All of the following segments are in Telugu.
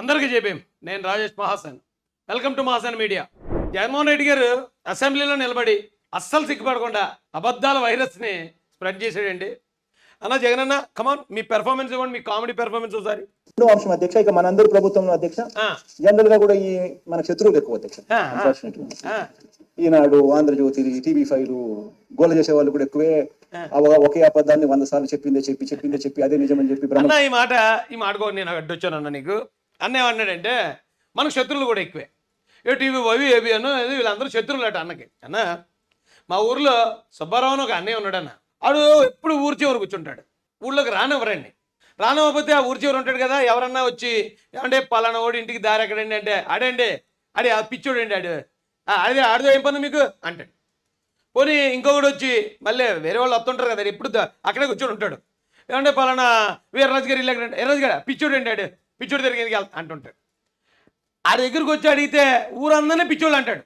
అందరికీ చెప్పాం. నేను Rajesh Mahasan. Welcome to Mahasan media. Jaganmohan Reddy గారు అసెంబ్లీలో నిలబడి అస్సలు సిగ్గుపడకుండా అబద్ధాల వైరస్ని స్ప్రెడ్ చేసాడండి అన్న జగన్ అన్న కమాన్ మీ పెర్ఫార్మెన్స్ ఇవ్వండి మీ కామెడీ పెర్ఫార్మెన్స్ ఒకసారి. రెండో అంశం అధ్యక్ష ఇక మనందరి ప్రభుత్వంలో అధ్యక్ష. జనరల్గా కూడా ఈ మన శత్రువులు ఎక్కువ అధ్యక్ష. ఈనాడు ఆంధ్రజ్యోతి టీవీ ఫైవ్ గోల చేసే వాళ్ళు కూడా ఎక్కువే. ఒకే అబద్ధాన్ని వంద సార్లు చెప్పిందే చెప్పి చెప్పిందే చెప్పి అదే నిజమని చెప్పి ఈ మాట ఈ మాట నేను అడ్డొచ్చాను అన్న నీకు. అన్న ఏమన్నాడంటే మనకు శత్రువులు కూడా ఎక్కువే. ఏ టీవీ అవి ఏవి అను వీళ్ళందరూ శత్రువులు అట అన్నకి. అన్న మా ఊర్లో సుబ్బారావు అని ఒక అన్నయ్య ఉన్నాడు అన్న ఆడు ఎప్పుడు ఊరి చివరి కూర్చుంటాడు. ఊళ్ళోకి రానివ్వరండి. రానివ్వకపోతే ఆ ఊరి చివరి ఉంటాడు కదా ఎవరన్నా వచ్చి ఏమంటే పలానా ఓడి ఇంటికి దారి ఎక్కడండి అంటే ఆడండి ఆడే ఆ పిచ్చోడండి ఆడు. "ఆ, అదే ఆడితో ఏం పని మీకు? అంటాడు. పోనీ ఇంకొకటి వచ్చి మళ్ళీ వేరే వాళ్ళు వస్తుంటారు కదా ఎప్పుడు అక్కడే కూర్చొని ఉంటాడు. ఏమంటే పలానా వీర్రాజు గారు ఇల్లు ఎక్కడ? ఎర్రాజు గారు పిచ్చోడు ఆడు. పిచ్చోడు తిరిగి అంటుంటాడు. ఆ దగ్గరికి వచ్చి అడిగితే ఊరందరినీ పిచ్చోళ్ళు అంటాడు.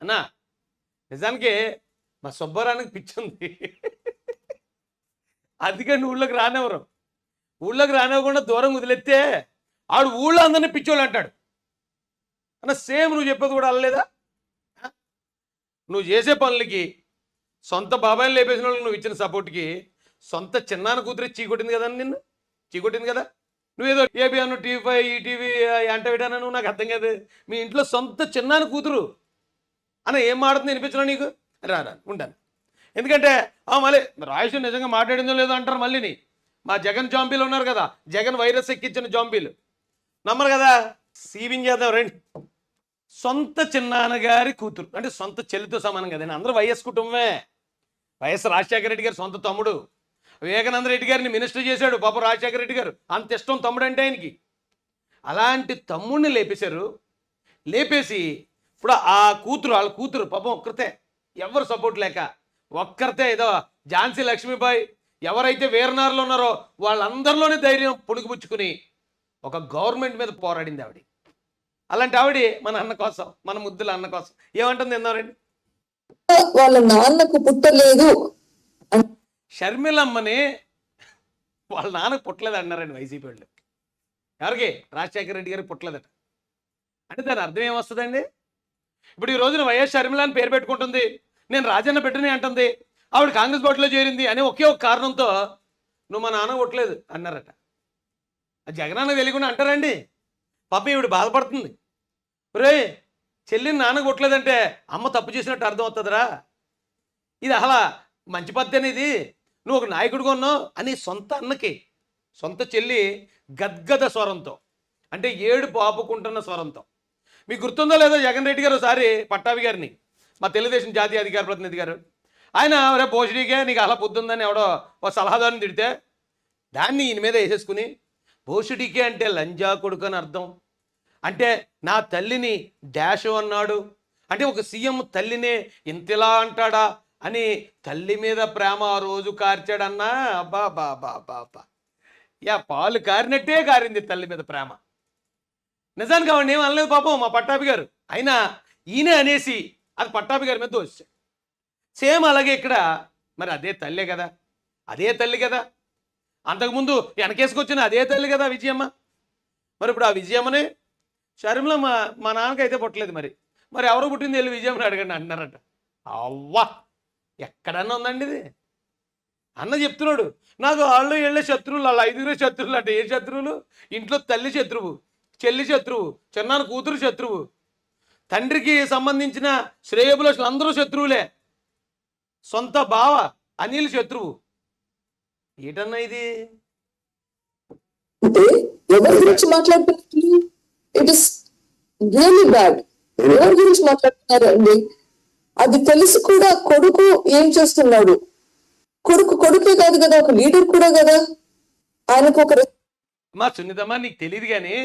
అన్నా నిజానికి మా సుబ్బారానికి పిచ్చి ఉంది. అందుకని ఊళ్ళోకి రానివ్వరు. ఊళ్ళోకి రానివ్వకుండా దూరం వదిలేస్తే ఆడు ఊళ్ళో అందరినీ పిచ్చోళ్ళు అంటాడు. అన్న సేమ్ నువ్వు చెప్పేది కూడా అల్లలేదా? నువ్వు చేసే పనులకి సొంత బాబాయిని లేపేసిన వాళ్ళకి నువ్వు ఇచ్చిన సపోర్ట్కి సొంత చిన్నాన్న కూతురే చీకొట్టింది కదా నిన్ను? చీకొట్టింది కదా? నువ్వేదో ఏబీ అను టీవీ ఫైవ్ ఈ టీవీ అంట విడాను నువ్వు? నాకు అర్థం కాదు. మీ ఇంట్లో సొంత చిన్నాను కూతురు. అన్న ఏం మాడుతుంది వినిపించడం నీకు? రా రా ఉంటాను. ఎందుకంటే ఆ మళ్ళీ రాయేష్ నిజంగా మాట్లాడిందో లేదో అంటారు మళ్ళీని మా జగన్ జాంబీలు ఉన్నారు కదా జగన్ వైరస్ ఎక్కించిన జాంబీలు. నమ్మరు కదా? సీవింగ్ చేద్దాం రండి. సొంత చిన్నాన్నగారి కూతురు. అంటే సొంత చెల్లితో సమానం కదండి. అందరూ వైఎస్ కుటుంబమే. వైఎస్ రాజశేఖర రెడ్డి గారు సొంత తమ్ముడు. వివేకానంద రెడ్డి గారిని మినిస్టర్ చేశాడు పాప రాజశేఖర రెడ్డి గారు. అంత ఇష్టం తమ్ముడు అంటే ఆయనకి. అలాంటి తమ్ముడిని లేపేశారు. లేపేసి ఇప్పుడు ఆ కూతురు వాళ్ళ కూతురు పాపం ఒక్కరితే ఎవరు సపోర్ట్ లేక ఒక్కరితే ఏదో ఝాన్సీ లక్ష్మీబాయి ఎవరైతే వీరనారులు ఉన్నారో వాళ్ళందరిలోనే ధైర్యం పుణుకుపుచ్చుకుని ఒక గవర్నమెంట్ మీద పోరాడింది ఆవిడ. అలాంటి ఆవిడ మన అన్న కోసం మన ముద్దుల అన్న కోసం. ఏమంటుంది విన్నారండి వాళ్ళ నాన్నకు పుట్టలేదు. షర్మిలమ్మని వాళ్ళ నాన్నకు పుట్టలేదు అన్నారండి వైసీపీ వాళ్ళు. ఎవరికి? రాజశేఖర రెడ్డి గారికి పుట్టలేదట. అంటే దాని అర్థం ఏమొస్తుందండి? ఇప్పుడు ఈ రోజున వైఎస్ షర్మిల అని పేరు పెట్టుకుంటుంది. నేను రాజన్న బిడ్డని అంటుంది. ఆవిడ కాంగ్రెస్ పార్టీలో చేరింది అనే ఒకే ఒక కారణంతో నువ్వు మా నాన్న కొట్టలేదు అన్నారట. జగనాన్న జగనన్న తెలియకుండా అంటారండి. పాప ఈవిడ బాధపడుతుంది. రే చెల్లిని నాన్న కొట్టలేదంటే అమ్మ తప్పు చేసినట్టు అర్థం అవుతుందిరా ఇది అసలు మంచి పద్ధతి ఇది నువ్వు ఒక నాయకుడిగా ఉన్నావు అని సొంత అన్నకి సొంత చెల్లి గద్గద స్వరంతో అంటే ఏడు పాపుకుంటున్న స్వరంతో. మీకు గుర్తుందో లేదో జగన్ రెడ్డి గారు ఒకసారి పట్టాభి గారిని మా తెలుగుదేశం జాతీయ అధికార ప్రతినిధి గారు ఆయన రే భోషడికే నీకు అలా పొద్దుందని ఎవడో ఒక సలహాదారుని తిడితే దాన్ని ఈయన మీద వేసేసుకుని భోషుడికే అంటే లంజా కొడుకు అని అర్థం. అంటే నా తల్లిని డాష్ అన్నాడు. అంటే ఒక సీఎం తల్లినే ఇంతలా అంటాడా? అని తల్లి మీద ప్రేమ ఆ రోజు కార్చాడన్నా అబ్బా బా బా బా బా యా పాలు కారినట్టే కారింది తల్లి మీద ప్రేమ. నిజానికి అవన్నీ ఏం అనలేదు పాపం మా పట్టాభి గారు. అయినా ఈయనే అనేసి అది పట్టాపి గారి మీద దోషం సేమ్ అలాగే ఇక్కడ మరి అదే తల్లే కదా? అదే తల్లి కదా? అంతకుముందు వెనకేసుకొచ్చిన అదే తల్లి కదా విజయమ్మ? మరి ఇప్పుడు ఆ విజయమ్మనే? షర్మిల మా మా నాన్నకైతే పుట్టలేదు మరి. మరి ఎవరు పుట్టింది వెళ్ళి విజయమ్మని అడగండి అంటున్నారట. అవ్వా! ఎక్కడన్నా ఉందండి ఇది? అన్న చెప్తున్నాడు నాకు వాళ్ళు వెళ్ళే శత్రువులు వాళ్ళ ఐదుగురే శత్రువులు అంటే ఏ శత్రువులు? ఇంట్లో తల్లి శత్రువు చెల్లి శత్రువు చిన్నాన్న కూతురు శత్రువు. తండ్రికి సంబంధించిన శ్రేయబులసులు అందరూ శత్రువులే. సొంత బావ అనిల్ శత్రువు. ఏటన్నా ఇది? అంటే ఎవరి గురించి మాట్లాడుతున్నారు? ఇట్ ఇస్ రియలీ బ్యాడ్ ఎవరి గురించి మాట్లాడుతున్నారు అండి అది తెలిసి కూడా కొడుకు ఏం చేస్తున్నాడు? కొడుకు కొడుకే కాదు కదా ఒక లీడర్ కూడా కదా? ఆయనకు ఒక మా సున్నితమ్మా నీకు తెలియదు కానీ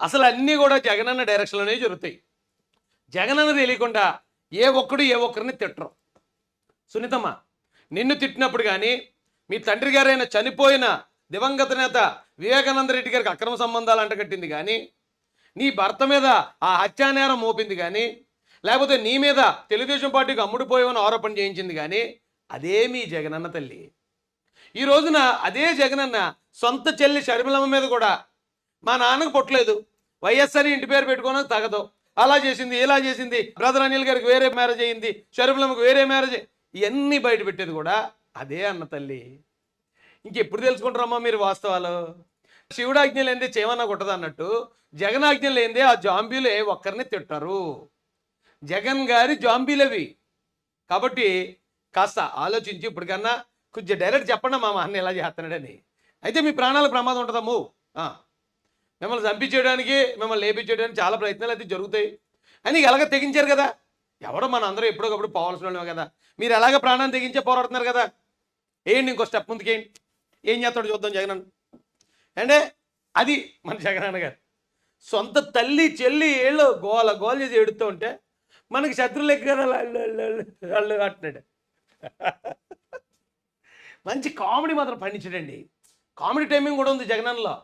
అసలు అన్నీ కూడా జగనన్న డైరెక్షన్లోనే జరుగుతాయి. జగనన్న తెలియకుండా ఏ ఒక్కడు ఏ ఒక్కరిని తిట్టరు. సునీతమ్మ నిన్ను తిట్టినప్పుడు కానీ మీ తండ్రి గారైన చనిపోయిన దివంగత నేత వివేకానంద రెడ్డి గారికి అక్రమ సంబంధాలు అంటగట్టింది కానీ నీ భర్త మీద ఆ హత్యానేరం మోపింది కానీ లేకపోతే నీ మీద తెలుగుదేశం పార్టీకి అమ్ముడుపోయామని ఆరోపణ చేయించింది కానీ అదే మీ జగనన్న తల్లి. ఈ రోజున అదే జగనన్న సొంత చెల్లి షర్మిలమ్మ మీద కూడా మా నాన్నకు పుట్టలేదు. వైఎస్ఆర్ ఇంటి పేరు పెట్టుకోవడం తగదు. అలా చేసింది ఇలా చేసింది బ్రదర్ అనిల్ గారికి వేరే మ్యారేజ్ అయ్యింది షరుపులమ్మకి వేరే మ్యారేజ్ ఇవన్నీ బయట పెట్టేది కూడా అదే అన్న తల్లి. ఇంకెప్పుడు తెలుసుకుంటారమ్మా మీరు వాస్తవాలు? శివుడు ఆజ్ఞ లేనిదే చేయమన్నా కొట్టదు అన్నట్టు జగన్ లేనిదే ఆ జాంబీలు ఏ ఒక్కరిని తిట్టరు. జగన్ గారి జాంబీలవి. కాబట్టి కాస్త ఆలోచించి ఇప్పటికన్నా కొంచెం డైరెక్ట్ చెప్పండి మా అన్న ఎలా చేస్తున్నాడని. అయితే మీ ప్రాణాల ప్రమాదం ఉంటుందమ్ము మిమ్మల్ని చంపించేయడానికి మిమ్మల్ని లేపించేయడానికి చాలా ప్రయత్నాలు అయితే జరుగుతాయి. అని ఎలాగ తెగించారు కదా. ఎవడో మన అందరూ ఎప్పటికప్పుడు పోవాల్సిన వాళ్ళమే కదా. మీరు ఎలాగ ప్రాణాన్ని తెగించే పోరాడుతున్నారు కదా. ఏంటి ఇంకో స్టెప్ ముందుకేంటి ఏం చేస్తాడు చూద్దాం జగన్ అంటే అది మన జగన్ గారు. సొంత తల్లి చెల్లి ఏళ్ళు గోల గోల చేసి ఎడుతూ ఉంటే మనకి శత్రువులు ఎక్కడ అల్లు అల్లు అంటున్నాడు. మంచి కామెడీ మాత్రం పండించడండి. కామెడీ టైమింగ్ కూడా ఉంది జగనన్నలో